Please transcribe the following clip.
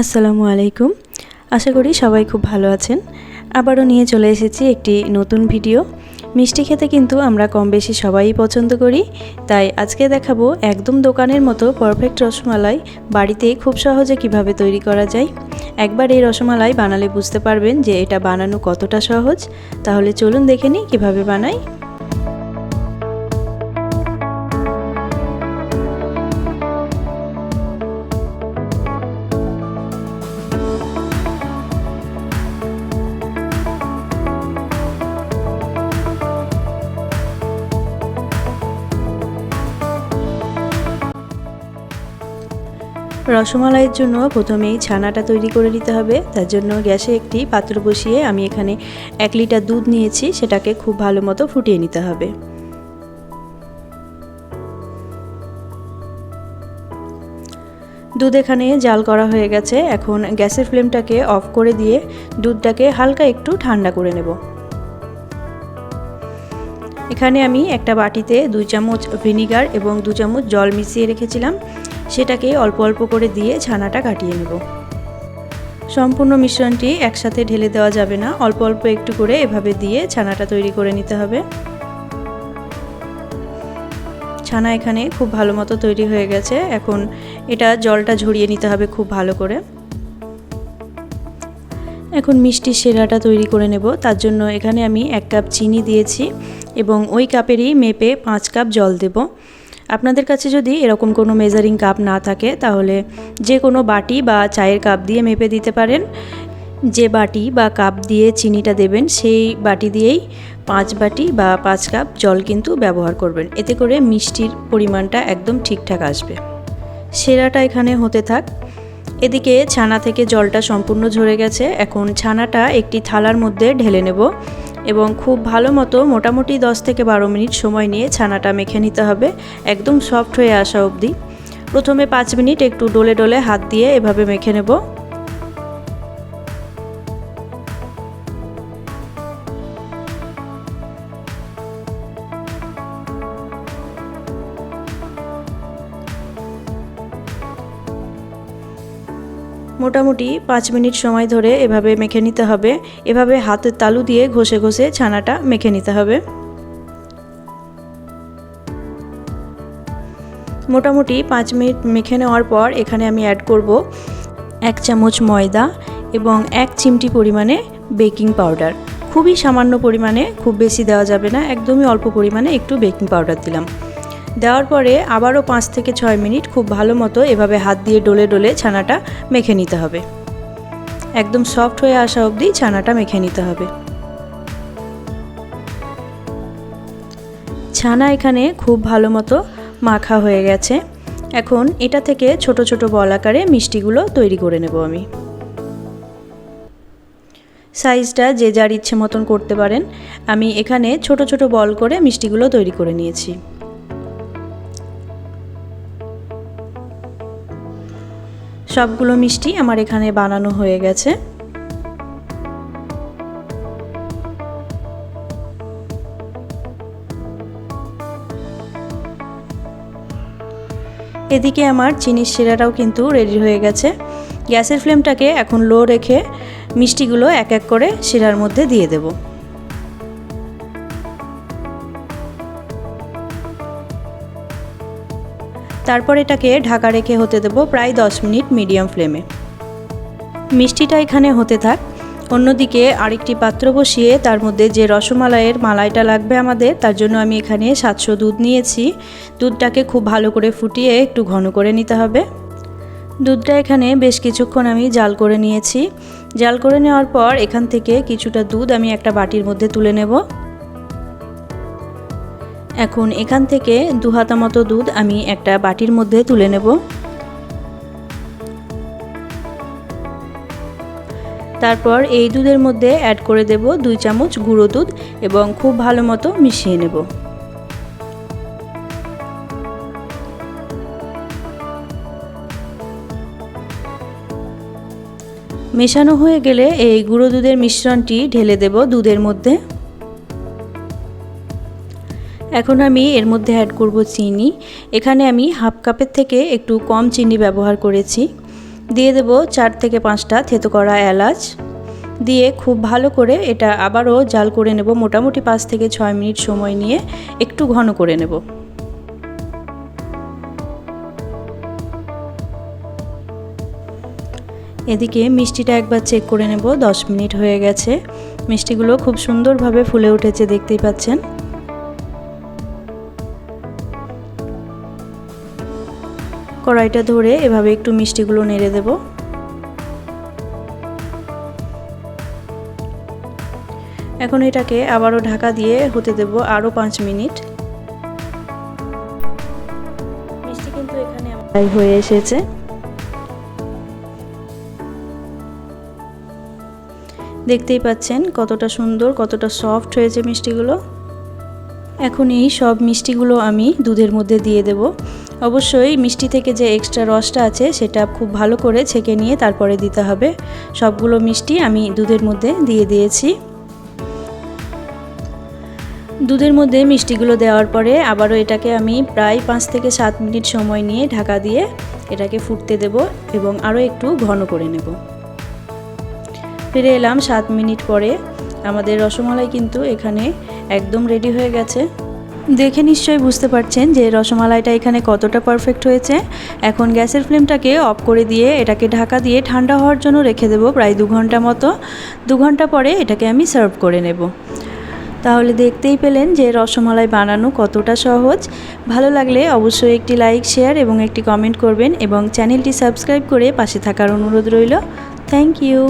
আসসালামু আলাইকুম। আশা করি সবাই খুব ভালো আছেন। আবারও নিয়ে চলে এসেছি একটি নতুন ভিডিও। মিষ্টি খেতে কিন্তু আমরা কম বেশি সবাই পছন্দ করি। তাই আজকে দেখাবো একদম দোকানের মতো পারফেক্ট রসমালাই বাড়িতে খুব সহজে কীভাবে তৈরি করা যায়। একবার এই রসমালাই বানালে বুঝতে পারবেন যে এটা বানানো কতটা সহজ। তাহলে চলুন দেখে নিই কীভাবে বানাই। রসমালাইয়ের জন্য প্রথমেই ছানাটা তৈরি করে নিতে হবে। তার জন্য গ্যাসে একটি পাত্র বসিয়ে আমি এখানে এক লিটার দুধ নিয়েছি, সেটাকে খুব ভালো মতো ফুটিয়ে নিতে হবে। দুধ এখানে জাল করা হয়ে গেছে। এখন গ্যাসের ফ্লেমটাকে অফ করে দিয়ে দুধটাকে হালকা একটু ঠান্ডা করে নেব। এখানে আমি একটা বাটিতে দুই চামচ ভিনিগার এবং দু চামচ জল মিশিয়ে রেখেছিলাম। সেটাকে অল্প অল্প করে দিয়ে ছানাটা কাটিয়ে নেব। সম্পূর্ণ মিশ্রণটি একসাথে ঢেলে দেওয়া যাবে না। অল্প অল্প একটু করে এভাবে দিয়ে ছানাটা তৈরি করে নিতে হবে। ছানা এখানে খুব ভালো মতো তৈরি হয়ে গেছে। এখন এটা জলটা ঝরিয়ে নিতে হবে খুব ভালো করে। এখন মিষ্টির সেরাটা তৈরি করে নেব। তার জন্য এখানে আমি এক কাপ চিনি দিয়েছি এবং ওই কাপেরই মেপে পাঁচ কাপ জল দেব। আপনাদের কাছে যদি এরকম কোনো মেজারিং কাপ না থাকে, তাহলে যে কোনো বাটি বা চায়ের কাপ দিয়ে মেপে দিতে পারেন। যে বাটি বা কাপ দিয়ে চিনিটা দেবেন, সেই বাটি দিয়েই পাঁচ বাটি বা পাঁচ কাপ জল কিন্তু ব্যবহার করবেন। এতে করে মিষ্টির পরিমাণটা একদম ঠিকঠাক আসবে। সেরাটা এখানে হতে থাক। এদিকে ছানা থেকে জলটা সম্পূর্ণ ঝরে গেছে। এখন ছানাটা একটি থালার মধ্যে ঢেলে নেব। এবং খুব ভালো মতো মোটামুটি 10 থেকে বারো মিনিট সময় নিয়ে ছানাটা মেখে নিতে হবে, একদম সফট হয়ে আসা অবধি। প্রথমে পাঁচ মিনিট একটু ডোলে ডোলে হাত দিয়ে এভাবে মেখে নেব। মোটামুটি পাঁচ মিনিট সময় ধরে এভাবে মেখে নিতে হবে। এভাবে হাতের তালু দিয়ে ঘষে ঘষে ছানাটা মেখে নিতে হবে। মোটামুটি পাঁচ মিনিট মেখে নেওয়ার পর এখানে আমি অ্যাড করব এক চামচ ময়দা এবং এক চিমটি পরিমাণে বেকিং পাউডার খুবই সামান্য পরিমাণে, খুব বেশি দেওয়া যাবে না, একদমই অল্প পরিমাণে একটু বেকিং পাউডার দিলাম। দেওয়ার পরে আবারও পাঁচ থেকে ছয় মিনিট খুব ভালো মতো এভাবে হাত দিয়ে ডলে ডলে ছানাটা মেখে নিতে হবে। একদম সফট হয়ে আসা অবধি ছানাটা মেখে নিতে হবে। ছানা এখানে খুব ভালো মতো মাখা হয়ে গেছে। এখন এটা থেকে ছোট ছোট বল আকারে মিষ্টিগুলো তৈরি করে নেব আমি। সাইজটা যে যার ইচ্ছে মতন করতে পারেন। আমি এখানে ছোট ছোট বল করে মিষ্টিগুলো তৈরি করে নিয়েছি। সবগুলো মিষ্টি আমার এখানে বানানো হয়ে গেছে। এদিকে আমার চিনির শিরাটাও কিন্তু রেডি হয়ে গেছে। গ্যাসের ফ্লেমটাকে এখন লো রেখে মিষ্টিগুলো এক এক করে শিরার মধ্যে দিয়ে দেবো। তারপর এটাকে ঢাকা রেখে হতে দেবো প্রায় দশ মিনিট মিডিয়াম ফ্লেমে। মিষ্টিটা এখানে হতে থাক। অন্যদিকে আরেকটি পাত্র বসিয়ে তার মধ্যে যে রসমালাইয়ের মালাইটা লাগবে আমাদের, তার জন্য আমি এখানে সাতশো দুধ নিয়েছি। দুধটাকে খুব ভালো করে ফুটিয়ে একটু ঘন করে নিতে হবে। দুধটা এখানে বেশ কিছুক্ষণ আমি জাল করে নিয়েছি। জাল করে নেওয়ার পর এখান থেকে কিছুটা দুধ আমি একটা বাটির মধ্যে তুলে নেব। এখন এখান থেকে দু হাতা মতো দুধ আমি একটা বাটির মধ্যে তুলে নেব। তারপর এই দুধের মধ্যে অ্যাড করে দেব দুই চামচ গুঁড়ো দুধ এবং খুব ভালো মতো মিশিয়ে নেব। মেশানো হয়ে গেলে এই গুঁড়ো দুধের মিশ্রণটি ঢেলে দেব দুধের মধ্যে। এখন আমি এর মধ্যে অ্যাড করব চিনি। এখানে আমি হাফ কাপের থেকে একটু কম চিনি ব্যবহার করেছি। দিয়ে দেব চার থেকে পাঁচটা থেতো করা এলাচ। দিয়ে খুব ভালো করে এটা আবারও জাল করে নেব মোটামুটি পাঁচ থেকে ছয় মিনিট সময় নিয়ে একটু ঘন করে নেব। এদিকে মিষ্টিটা একবার চেক করে নেব, দশ মিনিট হয়ে গেছে। মিষ্টিগুলো খুব সুন্দরভাবে ফুলে উঠেছে, দেখতেই পাচ্ছেন। কড়াইটা ধরে এভাবে একটু মিষ্টিগুলো নেড়ে দেব। এখন এটাকে আবারও ঢাকা দিয়ে হতে দেব আরও পাঁচ মিনিট। মিষ্টি কিন্তু এখানে হয়ে এসেছে। দেখতেই পাচ্ছেন কতটা সুন্দর, কতটা সফট হয়েছে মিষ্টিগুলো। এখন এই সব মিষ্টিগুলো আমি দুধের মধ্যে দিয়ে দেব। অবশ্যই মিষ্টি থেকে যে এক্সট্রা রসটা আছে সেটা খুব ভালো করে ছেঁকে নিয়ে তারপরে দিতে হবে। সবগুলো মিষ্টি আমি দুধের মধ্যে দিয়ে দিয়েছি। দুধের মধ্যে মিষ্টিগুলো দেওয়ার পরে আবারও এটাকে আমি প্রায় পাঁচ থেকে সাত মিনিট সময় নিয়ে ঢাকা দিয়ে এটাকে ফুটতে দেব এবং আরও একটু ঘন করে নেব। ফিরে এলাম সাত মিনিট পরে। আমাদের রসমালাই কিন্তু এখানে একদম রেডি হয়ে গেছে। দেখে নিশ্চয়ই বুঝতে পারছেন যে রসমালাইটা এখানে কতটা পারফেক্ট হয়েছে। এখন গ্যাসের ফ্লেমটাকে অফ করে দিয়ে এটাকে ঢাকা দিয়ে ঠান্ডা হওয়ার জন্য রেখে দেবো প্রায় দু ঘণ্টা মতো। দু ঘণ্টা পরে এটাকে আমি সার্ভ করে নেব। তাহলে দেখতেই পেলেন যে রসমালাই বানানো কতটা সহজ। ভালো লাগলে অবশ্যই একটি লাইক শেয়ার এবং একটি কমেন্ট করবেন এবং চ্যানেলটি সাবস্ক্রাইব করে পাশে থাকার অনুরোধ রইল। Thank you